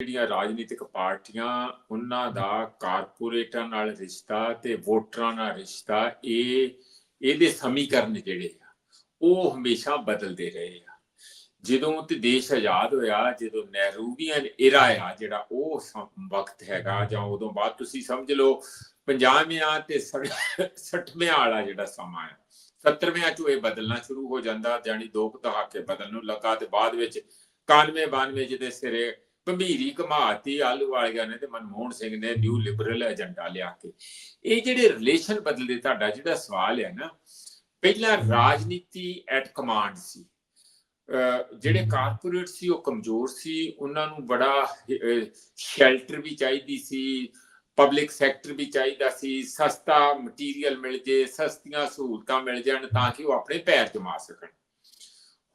ਜਿਹੜੀਆਂ ਰਾਜਨੀਤਿਕ ਪਾਰਟੀਆਂ, ਉਹਨਾਂ ਦਾ ਕਾਰਪੋਰੇਟਾਂ ਨਾਲ ਰਿਸ਼ਤਾ ਤੇ ਵੋਟਰਾਂ ਨਾਲ ਰਿਸ਼ਤਾ, ਇਹ, ਇਹਦੇ ਸਮੀਕਰਨ ਜਿਹੜੇ ਆ, ਉਹ ਹਮੇਸ਼ਾ ਬਦਲਦੇ ਰਹੇ ਆ। ਜਦੋਂ ਤੇ ਦੇਸ਼ ਆਜ਼ਾਦ ਹੋਇਆ, ਜਦੋਂ ਨਹਿਰੂਵੀਅਨ ਇਰਾ ਆ ਜਿਹੜਾ, ਉਹ ਵਕਤ ਹੈਗਾ, ਜਾਂ ਉਦੋਂ ਬਾਅਦ ਤੁਸੀਂ ਸਮਝ ਲਓ 50ਵਿਆਂ ਤੇ 60ਵਿਆਂ ਵਾਲਾ ਜਿਹੜਾ ਸਮਾਂ ਹੈ 70ਵਿਆਂ ਚ ਇਹ ਬਦਲਣਾ ਸ਼ੁਰੂ ਹੋ ਜਾਂਦਾ ਜਾਨੀ ਦੋ ਕੁ ਦਹਾਕੇ ਬਦਲਣ ਨੂੰ ਲੱਗਾ, ਤੇ ਬਾਅਦ ਵਿੱਚ 91 92 ਜਿਹਦੇ ਸਿਰੇ ਗੰਭੀਰੀ ਕਮਾਤੀ ਆਲੂ ਵਾਲਿਆਂ ਨੇ ਤੇ ਮਨਮੋਹਨ ਸਿੰਘ ਨੇ ਨਿਊ ਲਿਬਰਲ ਏਜੰਡਾ ਲਿਆ ਕੇ। ਇਹ ਜਿਹੜੇ ਰਿਲੇਸ਼ਨ ਬਦਲਦੇ ਤੁਹਾਡਾ ਜਿਹੜਾ ਸਵਾਲ ਹੈ ਨਾ, ਪਹਿਲਾਂ ਰਾਜਨੀਤੀ ਐਟ ਕਮਾਂਡ ਸੀ। ਜਿਹੜੇ ਕਾਰਪੋਰੇਟ ਸੀ, ਉਹ ਕਮਜ਼ੋਰ ਸੀ, ਉਹਨਾਂ ਨੂੰ ਬੜਾ ਸ਼ੈਲਟਰ ਵੀ ਚਾਹੀਦੀ ਸੀ ਪਬਲਿਕ ਸੈਕਟਰ ਵੀ ਚਾਹੀਦਾ ਸੀ, ਸਸਤਾ ਮਟੀਰੀਅਲ ਮਿਲ ਜੇ, ਸਸਤੀਆਂ ਸਹੂਲਤਾਂ ਮਿਲ ਜਾਣ ਤਾਂ ਕਿ ਉਹ ਆਪਣੇ ਪੈਰ ਜਮਾ ਸਕਣ।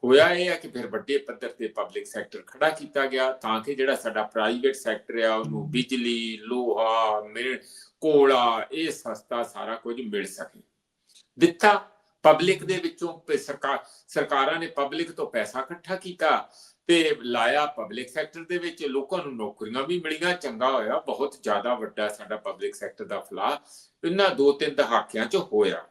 ਹੋਇਆ ਇਹ ਹੈ ਕਿ ਫਿਰ ਵੱਡੇ ਪੱਧਰ ਤੇ ਪਬਲਿਕ ਸੈਕਟਰ ਖੜਾ ਕੀਤਾ ਗਿਆ ਤਾਂ ਕਿ ਜਿਹੜਾ ਸਾਡਾ ਪ੍ਰਾਈਵੇਟ ਸੈਕਟਰ ਆ, ਉਹਨੂੰ ਬਿਜਲੀ, ਲੋਹਾ ਮਿਲ ਕੋਲਾ, ਇਹ ਸਸਤਾ ਸਾਰਾ ਕੁਝ ਮਿਲ ਸਕੇ। ਦਿੱਤਾ। ਪਬਲਿਕ ਦੇ ਵਿੱਚੋਂ ਸਰਕਾਰ ਸਰਕਾਰਾਂ ਨੇ ਪਬਲਿਕ ਤੋਂ ਪੈਸਾ ਇਕੱਠਾ ਕੀਤਾ ਤੇ ਲਾਇਆ ਪਬਲਿਕ ਸੈਕਟਰ ਦੇ ਵਿੱਚ। ਲੋਕਾਂ ਨੂੰ ਨੌਕਰੀਆਂ ਵੀ ਮਿਲੀਆਂ। ਚੰਗਾ ਹੋਇਆ। ਬਹੁਤ ਜ਼ਿਆਦਾ ਵੱਡਾ ਸਾਡਾ ਪਬਲਿਕ ਸੈਕਟਰ ਦਾ ਫਲਾ ਇਹਨਾਂ ਦੋ ਤਿੰਨ ਦਹਾਕਿਆਂ ਚ ਹੋਇਆ।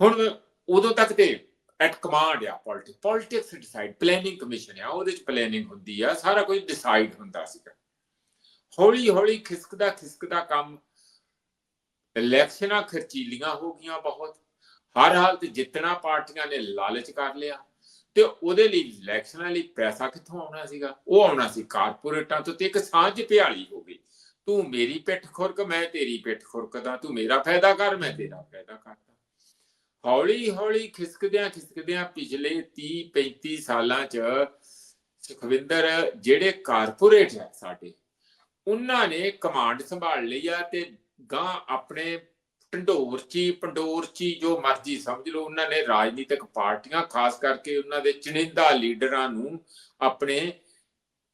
ਹੁਣ ਉਦੋਂ ਤੱਕ ਤੇ ਐਟ ਕਮਾਂਡ ਆ politics politics decide planning commission ਆ, ਉਹਦੇ ਚ ਪਲੈਨਿੰਗ ਹੁੰਦੀ ਆ, ਸਾਰਾ ਕੁਝ ਡਿਸਾਈਡ ਹੁੰਦਾ ਸੀਗਾ। ਹੌਲੀ ਹੌਲੀ ਖਿਸਕਦਾ ਖਿਸਕਦਾ ਕੰਮ ਇਲੈਕਸ਼ਨਾਂ ਖਰਚੀਲੀਆਂ ਹੋ ਗਈਆਂ ਬਹੁਤ। ਹਰ ਹਾਲ ਜਿੱਤਣਾ ਪਾਰਟੀਆਂ ਨੇ ਲਾਲਚ ਕਰ ਲਿਆ। ਤੇ ਉਹਦੇ ਲਈ ਇਲੈਕਸ਼ਨਾਂ ਲਈ ਪੈਸਾ ਕਿੱਥੋਂ ਆਉਣਾ ਸੀਗਾ? ਉਹ ਆਉਣਾ ਸੀ ਕਾਰਪੋਰੇਟਾਂ ਤੋਂ ਤੇ ਇੱਕ ਸਾਂਝ ਭਿਆਲੀ ਹੋ ਗਈ। ਤੂੰ ਮੇਰੀ ਪਿੱਠ ਖੁਰਕ, ਮੈਂ ਤੇਰੀ ਪਿੱਠ ਖੁਰਕਦਾ, ਤੂੰ ਮੇਰਾ ਫਾਇਦਾ ਕਰ, ਮੈਂ ਤੇਰਾ ਫਾਇਦਾ ਕਰ। ਹੌਲੀ ਹੌਲੀ ਖਿਸਕਦਿਆਂ ਖਿਸਕਦਿਆਂ ਪਿਛਲੇ 30 35 ਸਾਲਾਂ ਚ ਸੁਖਵਿੰਦਰ ਜਿਹੜੇ ਕਾਰਪੋਰੇਟ ਹੈ ਸਾਡੇ ਉਹਨਾਂ ਨੇ ਕਮਾਂਡ ਸੰਭਾਲ ਲਈ ਆ ਤੇ ਗਾਂ ਆਪਣੇ ਢੰਡੋਰ ਚੀ ਪੰਡੋਰ ਚੀ ਜੋ ਮਰਜ਼ੀ ਸਮਝ ਲਓ ਉਹਨਾਂ ਨੇ ਰਾਜਨੀਤਿਕ ਪਾਰਟੀਆਂ ਖਾਸ ਕਰਕੇ ਉਹਨਾਂ ਦੇ ਚੁਣਿੰਦਾ ਲੀਡਰਾਂ ਨੂੰ ਆਪਣੇ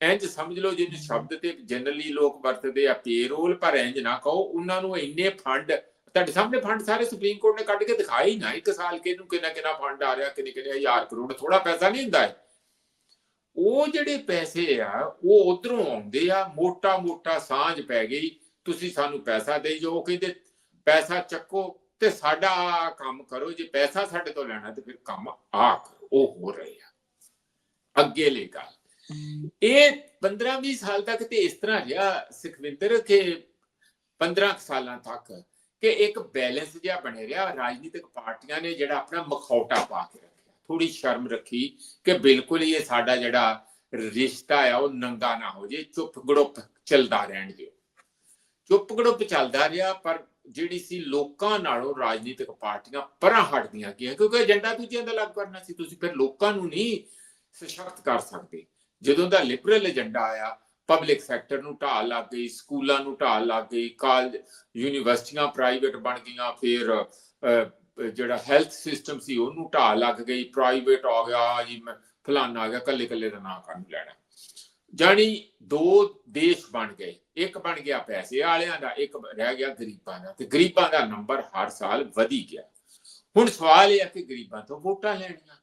ਇੰਜ ਸਮਝ ਲਓ ਜਿਹਨੂੰ ਸ਼ਬਦ ਤੇ ਜਨਰਲੀ ਲੋਕ ਵਰਤਦੇ ਆ ਪੇਰੋਲ ਪਰ ਇੰਜ ਨਾ ਕਹੋ ਉਹਨਾਂ ਨੂੰ ਇੰਨੇ ਫੰਡ ਤੁਹਾਡੇ ਸਾਹਮਣੇ ਫੰਡ ਸਾਰੇ ਸੁਪਰੀਮ ਕੋਰਟ ਨੇ ਕੱਢ ਕੇ ਦਿਖਾਏ ਹੀ ਨਾ ਇੱਕ ਸਾਲ ਕੇ ਨੂੰ ਕਿੰਨਾ ਕਿੰਨਾ ਫੰਡ ਆ ਰਿਹਾ ਕਿੰਨੇ ਕਿੰਨੇ ਹਜ਼ਾਰ ਕਰੋੜ ਥੋੜਾ ਪੈਸਾ ਨਹੀਂ ਹੁੰਦਾ ਉਹ ਜਿਹੜੇ ਪੈਸੇ ਆ ਉਹ ਉਧਰੋਂ ਆਉਂਦੇ ਆ ਮੋਟਾ ਮੋਟਾ ਸਾਂਝ ਪੈ ਗਈ ਤੁਸੀਂ ਸਾਨੂੰ ਪੈਸਾ ਦੇਈ ਜੋ ਕਹਿੰਦੇ ਪੈਸਾ ਚੱਕੋ ਤੇ ਸਾਡਾ ਕੰਮ ਕਰੋ ਜੇ ਪੈਸਾ ਸਾਡੇ ਤੋਂ ਲੈਣਾ ਤੇ ਫਿਰ ਕੰਮ ਆ ਉਹ ਹੋ ਰਹੇ ਆ। ਅੱਗੇ ਲੈ ਗੱਲ। ਇਹ 15 20 ਸਾਲ ਤੱਕ ਤੇ ਇਸ ਤਰ੍ਹਾਂ ਰਿਹਾ ਸੁਖਵਿੰਦਰ ਕਿ 15 ਕੁ ਸਾਲਾਂ ਤੱਕ ਕਿ ਇੱਕ ਬੈਲੈਂਸ ਜਿਹਾ ਬਣੇ ਰਿਹਾ, ਰਾਜਨੀਤਿਕ ਪਾਰਟੀਆਂ ਨੇ ਜਿਹੜਾ ਆਪਣਾ ਮਖੌਟਾ ਪਾ ਕੇ ਰੱਖਿਆ। ਥੋੜੀ ਸ਼ਰਮ ਰੱਖੀ ਕਿ ਬਿਲਕੁਲ ਹੀ ਇਹ ਸਾਡਾ ਜਿਹੜਾ ਰਿਸ਼ਤਾ ਆ, ਉਹ ਨੰਗਾ ਨਾ ਹੋ ਜੇ ਚੁੱਪ ਗੜੁੱਪ ਚੱਲਦਾ ਰਹਿਣ ਦਿਓ। ਚੁੱਪ ਗੜੁੱਪ ਚੱਲਦਾ ਰਿਹਾ, ਪਰ ਜਿਹੜੀ ਸੀ ਲੋਕਾਂ ਨਾਲੋਂ ਰਾਜਨੀਤਿਕ ਪਾਰਟੀਆਂ ਪਰਾਂ ਹਟਦੀਆਂ ਗਈਆਂ, ਕਿਉਂਕਿ ਏਜੰਡਾ ਦੂਜਿਆਂ ਦਾ ਲਾਗੂ ਕਰਨਾ ਸੀ, ਤੁਸੀਂ ਫਿਰ ਲੋਕਾਂ ਨੂੰ ਨਹੀਂ ਸਸ਼ਕਤ ਕਰ ਸਕਦੇ। ਜਦੋਂ ਦਾ ਲਿਬਰਲ ਏਜੰਡਾ ਆਇਆ ਪਬਲਿਕ ਸੈਕਟਰ ਨੂੰ ਢਾਲ ਲੱਗ ਗਈ, ਸਕੂਲਾਂ ਨੂੰ ਢਾਲ ਲੱਗ ਗਈ, ਕਾਲਜ, ਯੂਨੀਵਰਸਿਟੀਆਂ ਪ੍ਰਾਈਵੇਟ ਬਣ ਗਈਆਂ, ਫਿਰ ਜਿਹੜਾ ਹੈਲਥ ਸਿਸਟਮ ਸੀ ਉਹਨੂੰ ਢਾਲ ਲੱਗ ਗਈ ਪ੍ਰਾਈਵੇਟ ਆ ਗਿਆ ਜੀ ਫਲਾਨਾ ਆ ਗਿਆ ਕੱਲੇ ਕੱਲੇ ਦਾ ਨਾਂ ਕਰਨ ਲੈਣਾ। ਜਾਨੀ ਦੋ ਦੇਸ਼ ਬਣ ਗਏ, ਇੱਕ ਬਣ ਗਿਆ ਪੈਸੇ ਵਾਲਿਆਂ ਦਾ, ਇੱਕ ਰਹਿ ਗਿਆ ਗਰੀਬਾਂ ਦਾ, ਤੇ ਗਰੀਬਾਂ ਦਾ ਨੰਬਰ ਹਰ ਸਾਲ ਵਧੀ ਗਿਆ। ਹੁਣ ਸਵਾਲ ਇਹ ਹੈ ਕਿ ਗਰੀਬਾਂ ਤੋਂ ਵੋਟਾਂ ਲੈਣੀਆਂ।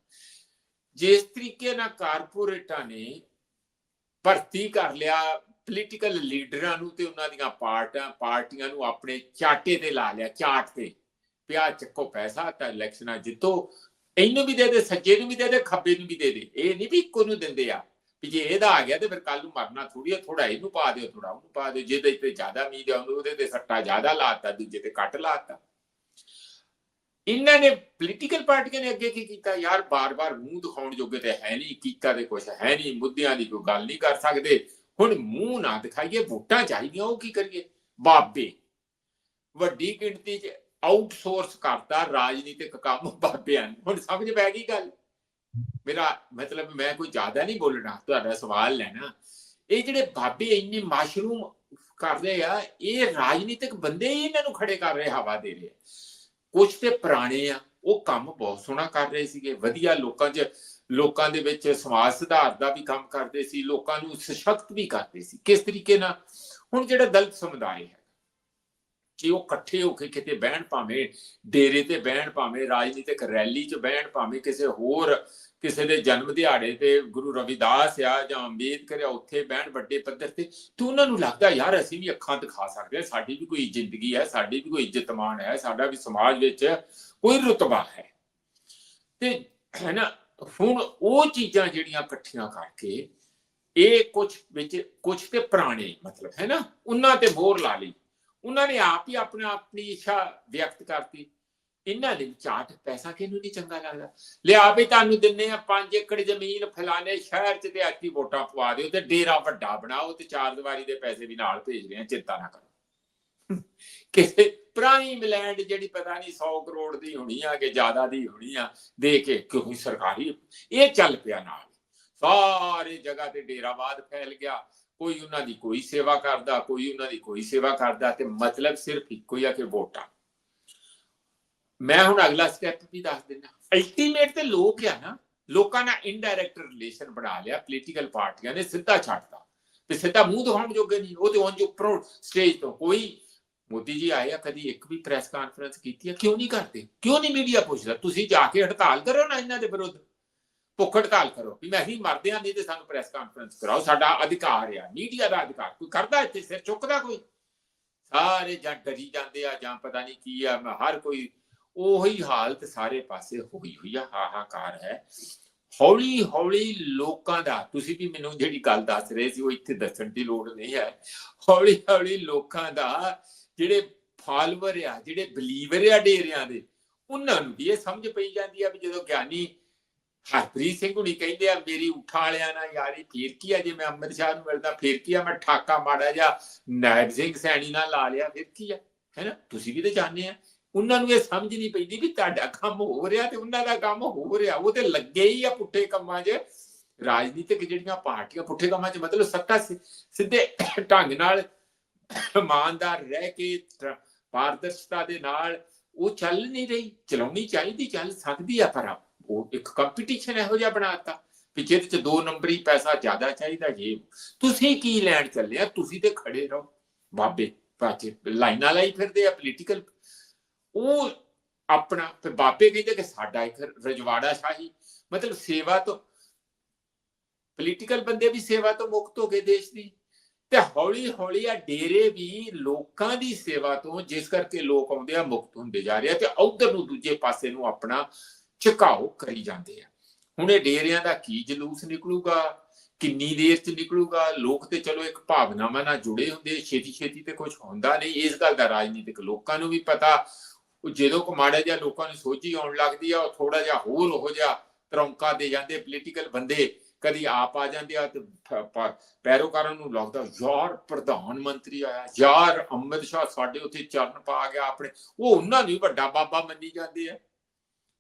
ਜਿਸ ਤਰੀਕੇ ਨਾਲ ਕਾਰਪੋਰੇਟਾਂ ਨੇ ਭਰਤੀ ਕਰ ਲਿਆ ਪੋਲੀਟੀਕਲ ਲੀਡਰਾਂ ਨੂੰ ਤੇ ਉਹਨਾਂ ਦੀਆਂ ਪਾਰਟੀਆਂ ਪਾਰਟੀਆਂ ਨੂੰ ਆਪਣੇ ਚਾਟੇ ਤੇ ਲਾ ਲਿਆ, ਚਾਟ ਤੇ। ਪਿਆ ਚੱਕੋ ਪੈਸਾ ਤਾਂ ਇਲੈਕਸ਼ਨਾਂ ਜਿੱਤੋ, ਇਹਨੂੰ ਵੀ ਦੇ ਦੇ, ਸੱਜੇ ਨੂੰ ਵੀ ਦੇ ਦੇ, ਖੱਬੇ ਨੂੰ ਵੀ ਦੇ ਦੇ। ਇਹ ਨਹੀਂ ਵੀ ਇੱਕੋ ਨੂੰ ਦਿੰਦੇ ਆ, ਵੀ ਜੇ ਇਹਦਾ ਆ ਗਿਆ ਤੇ ਫਿਰ ਕੱਲ ਨੂੰ ਮਰਨਾ ਥੋੜੀ ਆ ਥੋੜਾ ਇਹਨੂੰ ਪਾ ਦਿਓ ਥੋੜਾ ਉਹਨੂੰ ਪਾ ਦਿਓ, ਜਿਹਦੇ ਤੇ ਜ਼ਿਆਦਾ ਉਮੀਦ ਆ ਉਹਦੇ ਤੇ ਸੱਟਾ ਜ਼ਿਆਦਾ ਲਾਤਾ ਦੂਜੇ ਤੇ ਕੱਟ ਲਾਤਾ ਇਹਨਾਂ ਨੇ ਪੋਲੀਟੀਕਲ ਪਾਰਟੀਆਂ ਨੇ ਅੱਗੇ ਕੀ ਕੀਤਾ? ਯਾਰ ਬਾਰ-ਬਾਰ ਮੂੰਹ ਦਿਖਾਉਣ ਜੋਗੇ ਤੇ ਹੈ ਨਹੀਂ ਕੀਤਾ ਤੇ ਕੁਝ ਹੈ ਨਹੀਂ, ਮੁੱਦਿਆਂ ਦੀ ਕੋਈ ਗੱਲ ਨਹੀਂ ਕਰ ਸਕਦੇ। ਹੁਣ ਮੂੰਹ ਨਾ ਦਿਖਾਈਏ, ਵੋਟਾਂ ਚਾਹੀਦੀਆਂ, ਉਹ ਕੀ ਕਰੀਏ? ਬਾਬੇ, ਵੱਡੀ ਗਿਣਤੀ 'ਚ ਆਊਟਸੋਰਸ ਕਰਤਾ ਰਾਜਨੀਤਿਕ ਕੰਮ ਬਾਬਿਆਂ ਨੂੰ। ਹੁਣ ਸਮਝ ਪੈ ਗਈ ਗੱਲ? ਮੇਰਾ ਮਤਲਬ ਮੈਂ ਕੋਈ ਜ਼ਿਆਦਾ ਨਹੀਂ ਬੋਲਣਾ, ਤੁਹਾਡਾ ਸਵਾਲ ਲੈਣਾ ਇਹ ਜਿਹੜੇ ਬਾਬੇ ਇੰਨੇ ਮਾਸ਼ਰੂਮ ਕਰਦੇ ਆ, ਇਹ ਰਾਜਨੀਤਿਕ ਬੰਦੇ ਹੀ ਇਹਨਾਂ ਨੂੰ ਖੜੇ ਕਰ ਰਹੇ ਹਵਾ ਦੇ ਰਹੇ ਕੁਝ ਤੇ ਪੁਰਾਣੇ ਆ, ਉਹ ਕੰਮ ਬਹੁਤ ਸੋਹਣਾ ਕਰ ਰਹੇ ਸੀਗੇ, ਵਧੀਆ ਲੋਕਾਂ 'ਚ, ਲੋਕਾਂ ਦੇ ਵਿੱਚ ਸਮਾਜ ਸੁਧਾਰ ਦਾ ਵੀ ਕੰਮ ਕਰਦੇ ਸੀ, ਲੋਕਾਂ ਨੂੰ ਸਸ਼ਕਤ ਵੀ ਕਰਦੇ ਸੀ। ਕਿਸ ਤਰੀਕੇ ਨਾਲ? ਹੁਣ ਜਿਹੜਾ ਦਲਿਤ ਸਮੁਦਾਇ ਹੈ ਕਿ ਉਹ ਇਕੱਠੇ ਹੋ ਕੇ ਕਿਤੇ ਬਹਿਣ ਭਾਵੇਂ, ਡੇਰੇ ਤੇ ਬਹਿਣ ਭਾਵੇਂ, ਰਾਜਨੀਤਿਕ ਰੈਲੀ 'ਚ ਬਹਿਣ ਭਾਵੇਂ, ਕਿਸੇ ਹੋਰ, ਕਿਸੇ ਦੇ ਜਨਮ ਦਿਹਾੜੇ ਤੇ ਗੁਰੂ ਰਵਿਦਾਸ ਆ ਜਾਂ ਅੰਬੇਦਕਰ ਆ, ਉੱਥੇ ਬਹਿਣ ਵੱਡੇ ਪੱਧਰ ਤੇ ਤੇ ਉਹਨਾਂ ਨੂੰ ਲੱਗਦਾ ਯਾਰ ਅਸੀਂ ਵੀ ਅੱਖਾਂ ਦਿਖਾ ਸਕਦੇ ਹਾਂ, ਸਾਡੀ ਵੀ ਕੋਈ ਜ਼ਿੰਦਗੀ ਹੈ, ਸਾਡੀ ਵੀ ਕੋਈ ਇੱਜ਼ਤਮਾਨ ਹੈ, ਸਾਡਾ ਵੀ ਸਮਾਜ ਵਿੱਚ ਕੋਈ ਰੁਤਬਾ ਹੈ। ਤੇ ਹੈ ਨਾ, ਹੁਣ ਉਹ ਚੀਜ਼ਾਂ ਜਿਹੜੀਆਂ ਇਕੱਠੀਆਂ ਕਰਕੇ, ਇਹ ਕੁਝ ਵਿੱਚ ਕੁਝ ਤੇ ਪੁਰਾਣੇ ਮਤਲਬ, ਹੈ ਨਾ, ਉਹਨਾਂ ਤੇ ਮੋਹਰ ਲਾ ਲਈ। ਉਹਨਾਂ ਨੇ ਆਪ ਹੀ ਆਪਣਾ ਆਪਣੀ ਇੱਛਾ ਵਿਅਕਤ ਕਰਤੀ। ਇਹਨਾਂ ਦੇ ਚਾਟ ਪੈਸਾ ਕਿਹਨੂੰ ਨਹੀਂ ਚੰਗਾ ਲੱਗਦਾ? ਲਿਆ ਵੀ ਤੁਹਾਨੂੰ ਦਿੰਨੇ ਆ 5 ਏਕੜ ਜ਼ਮੀਨ, ਫਲਾਣੇ ਸ਼ਹਿਰ 'ਚ ਤੇ ਆਤੀ ਵੋਟਾਂ ਪਵਾ ਦਿਓ ਤੇ ਡੇਰਾ ਵੱਡਾ ਬਣਾਓ ਤੇ ਚਾਰ ਦੀਵਾਰੀ ਦੇ ਪੈਸੇ ਵੀ ਨਾਲ ਭੇਜ ਰਹੇ ਆ, ਚਿੰਤਾ ਨਾ ਕਰੋ। ਕਿਸੇ ਪੁਰਾਣੀ ਇੰਗਲੈਂਡ ਜਿਹੜੀ ਪਤਾ ਨਹੀਂ 100 ਕਰੋੜ ਦੀ ਹੋਣੀ ਆ ਕਿ ਜ਼ਿਆਦਾ ਦੀ ਹੋਣੀ ਆ, ਦੇ ਕੇ ਕੋਈ ਸਰਕਾਰੀ, ਇਹ ਚੱਲ ਪਿਆ ਨਾਲ। ਸਾਰੇ ਜਗ੍ਹਾ ਤੇ ਡੇਰਾਵਾਦ ਫੈਲ ਗਿਆ। ਕੋਈ ਉਹਨਾਂ ਦੀ ਕੋਈ ਸੇਵਾ ਕਰਦਾ, ਕੋਈ ਉਹਨਾਂ ਦੀ ਕੋਈ ਸੇਵਾ ਕਰਦਾ ਤੇ ਮਤਲਬ ਸਿਰਫ ਇੱਕੋ ਹੀ ਆ ਕਿ ਵੋਟਾਂ। ਮੈਂ ਹੁਣ ਅਗਲਾ ਸਟੈਪ ਵੀ ਦੱਸ ਦਿੰਦਾ। ਅਲਟੀਮੇਟ ਤੇ ਲੋਕ ਆ ਨਾ, ਲੋਕਾਂ ਨਾਲ ਇਨਡਾਇਰੈਕਟ ਰਿਲੇਸ਼ਨ ਬਣਾ ਲਿਆ ਪੋਲੀਟੀਕਲ ਪਾਰਟੀਆਂ ਨੇ ਸਿੱਧਾ ਛੱਡਤਾ। ਤੇ ਸਿੱਧਾ ਮੂੰਹ ਦਿਖਾਉਣ ਜੋਗੇ ਨਹੀਂ, ਉਹ ਤੇ ਉਂਝ ਉੱਪਰੋਂ ਸਟੇਜ ਤੋਂ ਕੋਈ ਮੋਦੀ ਜੀ ਆਏ ਆ, ਕਦੀ ਇੱਕ ਵੀ ਪ੍ਰੈਸ ਕਾਨਫਰੰਸ ਕੀਤੀ ਆ, ਕਿਉਂ ਨਹੀਂ ਕਰਦੇ? ਕਿਉਂ ਨਹੀਂ ਮੀਡੀਆ ਪੁੱਛਦਾ? ਤੁਸੀਂ ਜਾ ਕੇ ਹੜਤਾਲ ਕਰੋ ਨਾ ਇਹਨਾਂ ਦੇ ਵਿਰੁੱਧ। ਭੁੱਖ ਹੜਤਾਲ ਕਰੋ ਵੀ ਮੈਂ ਹੀ ਮਰਦੇ ਆ ਨਹੀਂ ਤੇ ਸਾਨੂੰ ਪ੍ਰੈਸ ਕਾਨਫਰੰਸ ਕਰਾਓ, ਸਾਡਾ ਅਧਿਕਾਰ ਆ ਮੀਡੀਆ ਦਾ ਅਧਿਕਾਰ, ਕੋਈ ਕਰਦਾ ਇੱਥੇ ਸਿਰ ਚੁੱਕਦਾ ਕੋਈ? ਸਾਰੇ ਜਾਂ ਡਰੀ ਜਾਂਦੇ ਆ ਜਾਂ ਪਤਾ ਨਹੀਂ ਕੀ ਆ ਹਰ ਕੋਈ ਉਹੀ ਹਾਲਤ ਸਾਰੇ ਪਾਸੇ ਹੋਈ ਹੋਈ ਆ, ਹਾਹਾਕਾਰ ਹੈ। ਹੌਲੀ ਹੌਲੀ ਲੋਕਾਂ ਦਾ, ਤੁਸੀਂ ਵੀ ਮੈਨੂੰ ਜਿਹੜੀ ਗੱਲ ਦੱਸ ਰਹੇ ਸੀ, ਉਹ ਇੱਥੇ ਦੱਸਣ ਦੀ ਲੋੜ ਨਹੀਂ ਹੈ। ਹੌਲੀ ਹੌਲੀ ਲੋਕਾਂ ਦਾ ਜਿਹੜੇ ਫਾਲੋਅਰ ਆ, ਜਿਹੜੇ ਬਲੀਵਰ ਆ ਡੇਰਿਆਂ ਦੇ, ਉਹਨਾਂ ਨੂੰ ਵੀ ਇਹ ਸਮਝ ਪਈ ਜਾਂਦੀ ਆ ਵੀ ਜਦੋਂ ਗਿਆਨੀ ਹਰਪ੍ਰੀਤ ਸਿੰਘ ਹੁਣੀ ਕਹਿੰਦੇ ਆ, ਮੇਰੀ ਉਠਾ ਵਾਲਿਆਂ ਨਾਲ ਯਾਰੀ ਫੇਰ ਕੀ ਆ? ਜੇ ਮੈਂ ਅੰਮ੍ਰਿਤ ਸ਼ਾਹ ਨੂੰ ਮਿਲਦਾ, ਫੇਰ ਕੀ ਆ? ਮੈਂ ਠਾਕਾ ਮਾੜਾ ਜਾਂ ਨਾਇਬ ਸਿੰਘ ਸੈਣੀ ਨਾਲ ਲਾ ਲਿਆ, ਫੇਰ ਕੀ ਆ? ਹੈਨਾ? ਤੁਸੀਂ ਵੀ ਤਾਂ ਜਾਣਦੇ ਆ। ਉਹਨਾਂ ਨੂੰ ਇਹ ਸਮਝ ਨਹੀਂ ਪੈਂਦੀ ਵੀ ਤੁਹਾਡਾ ਕੰਮ ਹੋ ਰਿਹਾ ਤੇ ਉਹਨਾਂ ਦਾ ਕੰਮ ਹੋ ਰਿਹਾ। ਉਹ ਤੇ ਲੱਗੇ ਹੀ ਆ ਪੁੱਠੇ ਕੰਮਾਂ 'ਚ। ਰਾਜਨੀਤਿਕ ਜਿਹੜੀਆਂ ਪਾਰਟੀਆਂ, ਪੁੱਠੇ ਕੰਮਾਂ 'ਚ ਮਤਲਬ ਸੱਤਾ ਸਿੱਧੇ ਢੰਗ ਨਾਲ ਇਮਾਨਦਾਰ ਰਹਿ ਕੇ ਪਾਰਦਰਸ਼ਤਾ ਦੇ ਨਾਲ ਉਹ ਚੱਲ ਨਹੀਂ ਰਹੀ। ਚਲਾਉਣੀ ਚਾਹੀਦੀ, ਚੱਲ ਸਕਦੀ ਆ ਪਰ ਉਹ ਇੱਕ ਕੰਪੀਟੀਸ਼ਨ ਇਹੋ ਜਿਹਾ ਬਣਾਤਾ ਵੀ ਜਿਹਦੇ ਚ ਦੋ ਨੰਬਰੀ ਪੈਸਾ ਜ਼ਿਆਦਾ ਚਾਹੀਦਾ ਜੇ। ਤੁਸੀਂ ਕੀ ਲੈਣ ਚੱਲੇ ਆ? ਤੁਸੀਂ ਤੇ ਖੜੇ ਰਹੋ। ਬਾਬੇ ਪਾਚੇ ਲਾਈਨਾਂ ਲਾਈ ਫਿਰਦੇ ਆ ਪੋਲੀਟੀਕਲ ਉਹ ਆਪਣਾ ਤੇ ਬਾਬੇ ਕਹਿੰਦੇ ਕਿ ਸਾਡਾ ਇੱਕ ਰਜਵਾੜਾ ਸ਼ਾਹੀ। ਮਤਲਬ ਸੇਵਾ ਤੋਂ ਪੋਲੀਟੀਕਲ ਬੰਦੇ ਵੀ ਸੇਵਾ ਤੋਂ ਮੁਕਤ ਹੋ ਗਏ ਦੇਸ਼ ਦੀ। ਤੇ ਹੌਲੀ ਹੌਲੀ ਆ ਡੇਰੇ ਵੀ ਲੋਕਾਂ ਦੀ ਸੇਵਾ ਤੋਂ, ਜਿਸ ਕਰਕੇ ਲੋਕ ਆਉਂਦੇ ਆ, ਮੁਕਤ ਹੁੰਦੇ ਜਾ ਰਹੇ ਆ। ਤੇ ਉਧਰ ਨੂੰ ਦੂਜੇ ਪਾਸੇ ਨੂੰ ਆਪਣਾ ਝੁਕਾਓ ਕਰੀ ਜਾਂਦੇ ਆ। ਹੁਣ ਇਹ ਡੇਰਿਆਂ ਦਾ ਕੀ ਜਲੂਸ ਨਿਕਲੂਗਾ? ਕਿੰਨੀ ਦੇਰ ਚ ਨਿਕਲੂਗਾ? ਲੋਕ ਤੇ ਚਲੋ ਇੱਕ ਭਾਵਨਾਵਾਂ ਨਾਲ ਜੁੜੇ ਹੁੰਦੇ ਛੇਤੀ ਛੇਤੀ ਤੇ ਕੁਝ ਹੁੰਦਾ ਨਹੀਂ। ਇਸ ਗੱਲ ਦਾ ਰਾਜਨੀਤਿਕ ਲੋਕਾਂ ਨੂੰ ਵੀ ਪਤਾ। ਉਹ ਜਦੋਂ ਕੋ ਮਾੜਾ ਜਿਹਾ ਲੋਕਾਂ ਨੂੰ ਸੋਝੀ ਆਉਣ ਲੱਗਦੀ ਆ, ਉਹ ਥੋੜਾ ਜਿਹਾ ਹੋਰ ਹੋ ਜਾ ਤਰੌਂਕਾ ਦੇ ਜਾਂਦੇ ਪੋਲੀਟੀਕਲ ਬੰਦੇ। ਕਦੀ ਆਪ ਆ ਜਾਂਦੇ ਆ ਤੇ ਪੈਰੋਕਾਰਾਂ ਨੂੰ ਲੱਗਦਾ, ਯਾਰ ਪ੍ਰਧਾਨ ਮੰਤਰੀ ਆਇਆ, ਯਾਰ ਅਮਿਤ ਸ਼ਾਹ ਸਾਡੇ ਉੱਥੇ ਚਰਨ ਪਾ ਗਿਆ ਆਪਣੇ। ਉਹ ਉਹਨਾਂ ਨੂੰ ਵੱਡਾ ਬਾਬਾ ਮੰਨੀ ਜਾਂਦੇ ਆ।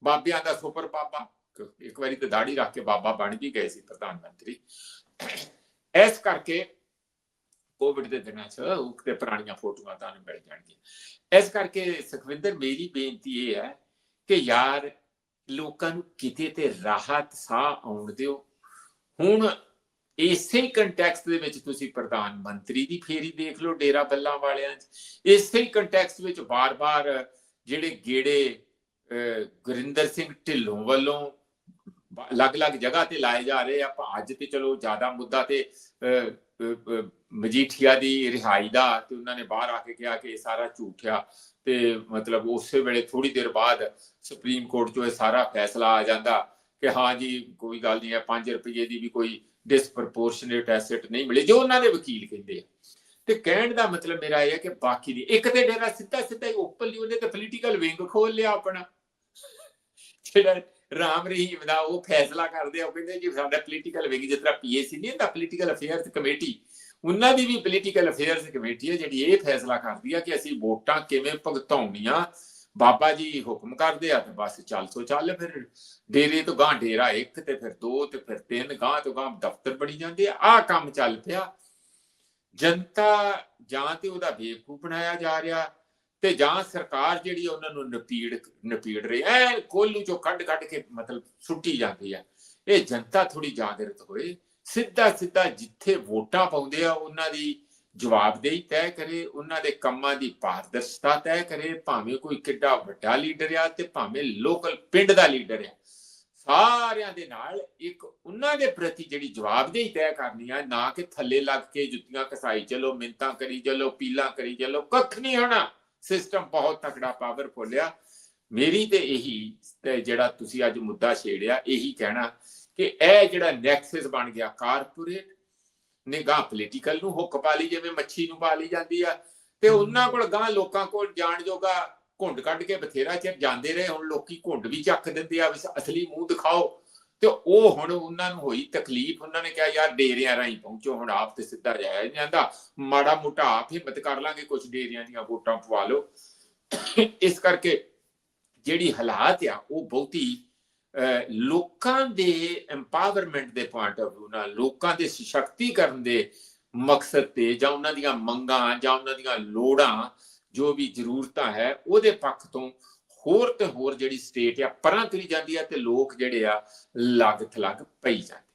ਬਾਬਿਆਂ ਦਾ ਸੁਪਰ ਬਾਬਾ। ਇੱਕ ਵਾਰੀ ਤੇ ਦਾੜੀ ਰੱਖ ਕੇ ਬਾਬਾ ਬਣ ਵੀ ਗਏ ਸੀ ਪ੍ਰਧਾਨ ਮੰਤਰੀ। ਇਸ ਕਰਕੇ ਕੋਵਿਡ ਦੇ ਦਿਨਾਂ 'ਚ ਉਹ ਪੁਰਾਣੀਆਂ ਫੋਟੋਆਂ ਤੁਹਾਨੂੰ ਮਿਲ ਜਾਣਗੀਆਂ। ਇਸ ਕਰਕੇ ਸੁਖਵਿੰਦਰ, ਮੇਰੀ ਬੇਨਤੀ ਇਹ ਹੈ ਕਿ ਯਾਰ, ਲੋਕਾਂ ਨੂੰ ਕਿਤੇ ਤੇ ਰਾਹਤ ਸਾਹ ਆਉਣ ਦਿਓ। ਹੁਣ ਇਸੇ ਕੰਟੈਕਸਟ ਦੇ ਵਿੱਚ ਤੁਸੀਂ ਪ੍ਰਧਾਨ ਮੰਤਰੀ ਦੀ ਫੇਰੀ ਦੇਖ ਲਓ ਡੇਰਾ ਬੱਲਾ ਵਾਲਿਆਂ 'ਚ। ਇਸੇ ਕੰਟੈਕਸਟ ਵਿੱਚ ਵਾਰ ਵਾਰ ਜਿਹੜੇ ਗੇੜੇ ਗੁਰਿੰਦਰ ਸਿੰਘ ਢਿੱਲੋਂ ਵੱਲੋਂ ਅਲੱਗ-ਅਲੱਗ ਜਗ੍ਹਾ ਤੇ ਲਾਏ ਜਾ ਰਹੇ ਆ। ਅੱਜ ਤੇ ਚਲੋ ਜ਼ਿਆਦਾ ਮੁੱਦਾ ਤੇ ਮਜੀਠੀਆ ਦੀ ਰਿਹਾਈ ਦਾ ਤੇ ਉਹਨਾਂ ਨੇ ਬਾਹਰ ਆ ਕੇ ਕਿਹਾ ਕਿ ਇਹ ਸਾਰਾ ਝੂਠ ਆ ਤੇ ਮਤਲਬ ਉਸੇ ਵੇਲੇ ਥੋੜੀ ਦੇਰ ਬਾਅਦ ਸੁਪਰੀਮ ਕੋਰਟ 'ਚੋਂ ਇਹ ਸਾਰਾ ਫੈਸਲਾ ਆ ਜਾਂਦਾ ਕਿ ਹਾਂ ਜੀ, ਕੋਈ ਗੱਲ ਨਹੀਂ ਹੈ 5 ਰੁਪਏ ਦੀ ਵੀ ਕੋਈ ਡਿਸਪ੍ਰੋਪੋਰਸ਼ਨੇਟ ਐਸੈਟ ਨਹੀਂ ਮਿਲੇ, ਜੋ ਉਹਨਾਂ ਦੇ ਵਕੀਲ ਕਹਿੰਦੇ ਆ। ਤੇ ਕਹਿਣ ਦਾ ਮਤਲਬ ਮੇਰਾ ਇਹ ਹੈ ਕਿ ਬਾਕੀ ਦੀ, ਇੱਕ ਤੇ ਡੇਰਾ ਸਿੱਧਾ ਸਿੱਧਾ ਹੀ ਓਪਨਲੀ ਉਹਨੇ ਤੇ ਪੋਲੀਟੀਕਲ ਵਿੰਗ ਖੋਲ ਲਿਆ ਆਪਣਾ। ਜਿਹੜਾ ਰਾਮ ਰਹੀਮ ਦਾ ਉਹ ਫੈਸਲਾ ਕਰਦੇ ਆ, ਉਹ ਕਹਿੰਦੇ ਜੀ ਸਾਡਾ ਪੋਲੀਟੀਕਲ ਵਿੰਗ ਜਿਸ ਤਰ੍ਹਾਂ ਪੀਏਸੀ ਨਹੀਂ ਹੁੰਦਾ ਪੋਲੀਟੀਕਲ ਅਫੇਅਰਸ ਕਮੇਟੀ ਉਹਨਾਂ ਦੀ ਵੀ ਪੋਲੀਟੀਕਲ ਅਫੇਅਰਸ ਕਮੇਟੀ ਹੈ ਜਿਹੜੀ ਇਹ ਫੈਸਲਾ ਕਰਦੀ ਆ ਕਿ ਅਸੀਂ ਵੋਟਾਂ ਕਿਵੇਂ ਭੁਗਤਾਉਣੀਆਂ। ਬਾਬਾ ਜੀ ਹੁਕਮ ਕਰਦੇ ਆ ਤੇ ਬਸ ਚੱਲ ਸੋ ਚੱਲ ਫਿਰ, ਡੇਰੇ ਤੋਂ ਗਾਂ ਡੇਰਾ ਇੱਕ ਤੇ ਫਿਰ ਦੋ ਤੇ ਫਿਰ ਤਿੰਨ, ਗਾਂ ਤੋਂ ਗਾਂ ਦਫ਼ਤਰ ਬਣੀ ਜਾਂਦੇ ਆ ਆ ਕੰਮ ਚੱਲ ਪਿਆ। ਜਨਤਾ ਜਾਂ ਤੇ ਉਹਦਾ ਬੇਵਕੂਫ ਬਣਾਇਆ ਜਾ ਰਿਹਾ ਤੇ ਜਾਂ ਸਰਕਾਰ ਜਿਹੜੀ ਉਹਨਾਂ ਨੂੰ ਨਪੀੜ ਨਪੀੜ ਰਹੀ ਐ ਕੋਲੂ ਚੋਂ ਕੱਢ ਕੱਢ ਕੇ ਮਤਲਬ ਸੁੱਟੀ ਜਾਂਦੀ ਆ। ਇਹ ਜਨਤਾ ਥੋੜੀ ਜਾਗਰਤ ਹੋਏ। ਸਿੱਧਾ ਸਿੱਧਾ ਜਿੱਥੇ ਵੋਟਾਂ ਪਾਉਂਦੇ ਆ, ਉਹਨਾਂ ਦੀ ਜਵਾਬਦੇਹੀ ਤੈਅ ਕਰੇ, ਉਹਨਾਂ ਦੇ ਕੰਮਾਂ ਦੀ ਪਾਰਦਰਸ਼ਤਾ ਤੈਅ ਕਰੇ। ਭਾਵੇਂ ਕੋਈ ਕਿੱਡਾ ਵੱਡਾ ਲੀਡਰ ਆ ਤੇ ਭਾਵੇਂ ਲੋਕਲ ਪਿੰਡ ਦਾ ਲੀਡਰ ਆ। ਸਾਰਿਆਂ ਦੇ ਨਾਲ ਇੱਕ ਉਹਨਾਂ ਦੇ ਪ੍ਰਤੀ ਜਿਹੜੀ ਜਵਾਬਦੇਹੀ ਤੈਅ ਕਰਨੀ ਆ ਨਾ ਕਿ ਥੱਲੇ ਲੱਗ ਕੇ ਜੁੱਤੀਆਂ ਕਸਾਈ ਚਲੋ ਮਿੰਤਾਂ ਕਰੀ ਚਲੋ ਪੀਲਾਂ ਕਰੀ ਚਲੋ ਕੱਖ ਨਹੀਂ ਹੋਣਾ ਸਿਸਟਮ ਬਹੁਤ ਤਕੜਾ ਪਾਵਰਫੁਲ ਆ। ਮੇਰੀ ਤੇ ਇਹੀ ਤੇ ਜਿਹੜਾ ਤੁਸੀਂ ਅੱਜ ਮੁੱਦਾ ਛੇੜਿਆ ਇਹੀ ਕਹਿਣਾ ਕਿ ਇਹ ਜਿਹੜਾ ਨੈਕਸਸ ਬਣ ਗਿਆ ਕਾਰਪੋਰੇਟ ਨਿਗਾਹ ਪੋਲੀਟੀਕਲ ਨੂੰ ਹੁੱਕ ਪਾ ਲਈ ਜਿਵੇਂ ਮੱਛੀ ਨੂੰ ਪਾ ਲਈ ਜਾਂਦੀ ਆ ਤੇ ਉਹਨਾਂ ਕੋਲ ਗਾਂ ਲੋਕਾਂ ਕੋਲ ਜਾਣ ਜੋਗਾ ਘੁੰਡ ਕੱਢ ਕੇ ਬਥੇਰਾ ਚਿਰ ਜਾਂਦੇ ਰਹੇ ਹੁਣ ਲੋਕੀ ਘੁੰਡ ਵੀ ਚੱਕ ਦਿੰਦੇ ਆ ਵੀ ਅਸਲੀ ਮੂੰਹ ਦਿਖਾਓ। ਤੇ ਉਹ ਹੁਣ ਉਹਨਾਂ ਨੂੰ ਹੋਈ ਤਕਲੀਫ ਉਹਨਾਂ ਨੇ ਕਿਹਾ ਯਾਰ ਡੇਰਿਆਂ ਰਾਹੀਂ ਪਹੁੰਚੋ ਹੁਣ ਆਪ ਤੇ ਸਿੱਧਾ ਜਾਇਆ ਜਾਂਦਾ। ਮਾੜਾ ਮੋਟਾ ਆਪ ਹਿੰਮਤ ਕਰ ਲਾਂਗੇ ਕੁਝ ਡੇਰਿਆਂ ਦੀਆਂ ਵੋਟਾਂ ਪਵਾ ਲਓ। ਇਸ ਕਰਕੇ ਜਿਹੜੀ ਹਾਲਾਤ ਆ ਉਹ ਬਹੁਤੀ ਅਹ, ਲੋਕਾਂ ਦੇ ਐਮਪਾਵਰਮੈਂਟ ਦੇ ਪੁਆਇੰਟ ਆਫ View ਨਾਲ ਲੋਕਾਂ ਦੇ ਸਸ਼ਕਤੀਕਰਨ ਦੇ ਮਕਸਦ ਤੇ ਜਾਂ ਉਹਨਾਂ ਦੀਆਂ ਮੰਗਾਂ ਜਾਂ ਉਹਨਾਂ ਦੀਆਂ ਲੋੜਾਂ ਜੋ ਵੀ ਜ਼ਰੂਰਤਾਂ ਹੈ, ਉਹਦੇ ਪੱਖ ਤੋਂ ਹੋਰ ਤੇ ਹੋਰ ਜਿਹੜੀ ਸਟੇਟ ਆ, ਪਰਾਂ ਤੁਰੀ ਜਾਂਦੀ ਆ ਤੇ ਲੋਕ ਜਿਹੜੇ ਆ ਲੱਗ ਥਲੱਗ ਪਈ ਜਾਂਦੇ